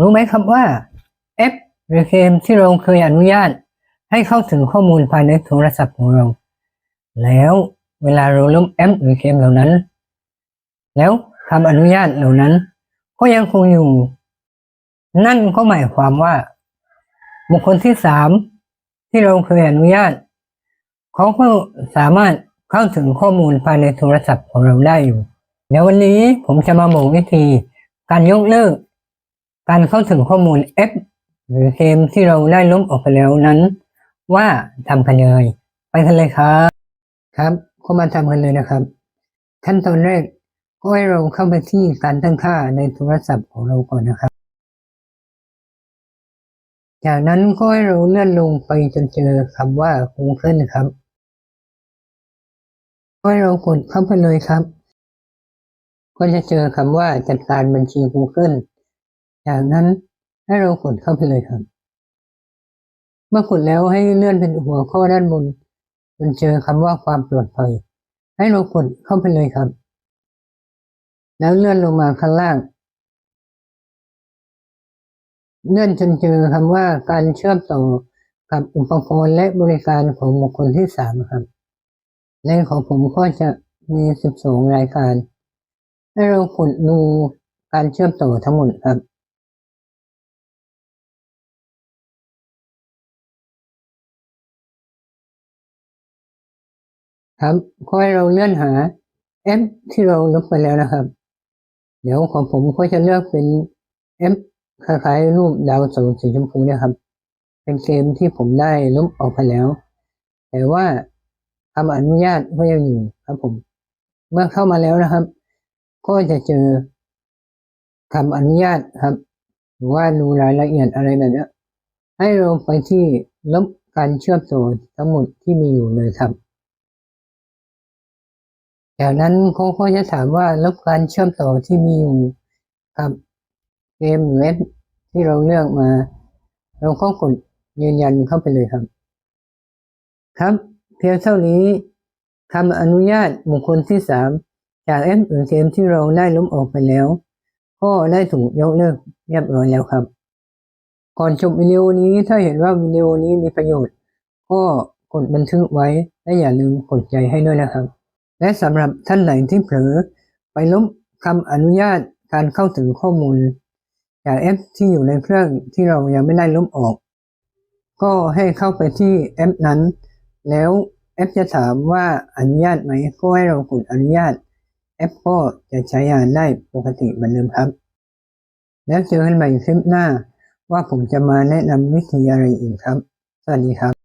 รู้ไหมครับว่าแอปหรือเกมที่เราเคยอนุญาต ให้เข้าถึงข้อมูลภายในโทรศัพท์ของเรา แล้วเวลาเราล้มแอปหรือเกมเหล่านั้น แล้วคำอนุญาตเหล่านั้น ก็ยังคงอยู่ นั่นก็หมายความว่า บุคคลที่สามที่เราเคยอนุญาต เขาก็สามารถเข้าถึงข้อมูลภายในโทรศัพท์ของเราได้อยู่ เดี๋ยววันนี้ผมจะมาบอกวิธีการยกเลิก การเข้าถึงข้อมูลแอปหรือเกมที่เราได้ลบออกไปแล้วนั้น ว่าทำกันยังไปกันเลยครับครับก็มาทำกันเลยนะครับขั้นตอนแรกก็ให้เราเข้าไปที่การตั้งค่าในโทรศัพท์ของเราก่อนนะครับ จากนั้นก็ให้เราเลื่อนลงไปจนเจอคำว่า Google ครับก็ให้เรากดเข้าไปเลยครับ ก็จะเจอคำว่าจัดการบัญชี Google จากนั้นให้เรากดเข้าไปเลยครับเมื่อกดแล้วให้เลื่อนเป็นหัวข้อด้านบนจนเจอคำว่าความปลอดภัย ให้เรากดเข้าไปเลยครับ แล้วเลื่อนลงมาข้างล่าง เลื่อนจนเจอคำว่าการเชื่อมต่อกับอุปกรณ์และบริการของบุคคลที่สามครับและของผมก็จะมีสิบสองรายการ ให้เรากดดูการเชื่อมต่อทั้งหมดครับ ครับก็ให้เราเลื่อนหาแอปที่เราลบไปแล้วนะครับ เดี๋ยวของผมก็จะเลือกเป็นแอปคล้ายๆรูปดาวสูงสีชมพูเนะครับ เป็นเกมที่ผมได้ลบออกไปแล้ว แต่ว่าคำอนุญาตก็ยังอยู่ครับผม เมื่อเข้ามาแล้วนะครับ ก็จะเจอคำอนุญาตครับ หรือว่าดูรายละเอียดอะไรแบบนี้ให้เราไปที่ลบการเชื่อมต่อทั้งหมดที่มีอยู่เลยครับ จากนั้นเขาก็จะถามว่าลบการเชื่อมต่อที่มีอยู่กับเกมหรือเว็บที่เราเลือกมา เราก็กดยืนยันเข้าไปเลยครับ ครับ เพียงเท่านี้คำอนุญาตบุคคลที่สามจากแอปหรือเกมที่เราได้ลบออกไปแล้ว ก็ได้ถูกยกเลิกเรียบร้อยแล้วครับ ก่อนจบวิดีโอนี้ถ้าเห็นว่าวิดีโอนี้มีประโยชน์ ก็กดบันทึกไว้และอย่าลืมกดใจให้ด้วยนะครับ และสำหรับท่านไหนที่เผลอไปลบคำอนุญาตการเข้าถึงข้อมูล จากแอปที่อยู่ในเครื่องที่เรายังไม่ได้ลบออก ก็ให้เข้าไปที่แอปนั้น แล้วแอปจะถามว่าอนุญาตไหมก็ให้เรากดอนุญาต แอปก็จะใช้งานได้ปกติเหมือนเดิมครับ แล้วเจอกันใหม่คลิปหน้าว่าผมจะมาแนะนำวิธีอะไรอีกครับ สวัสดีครับ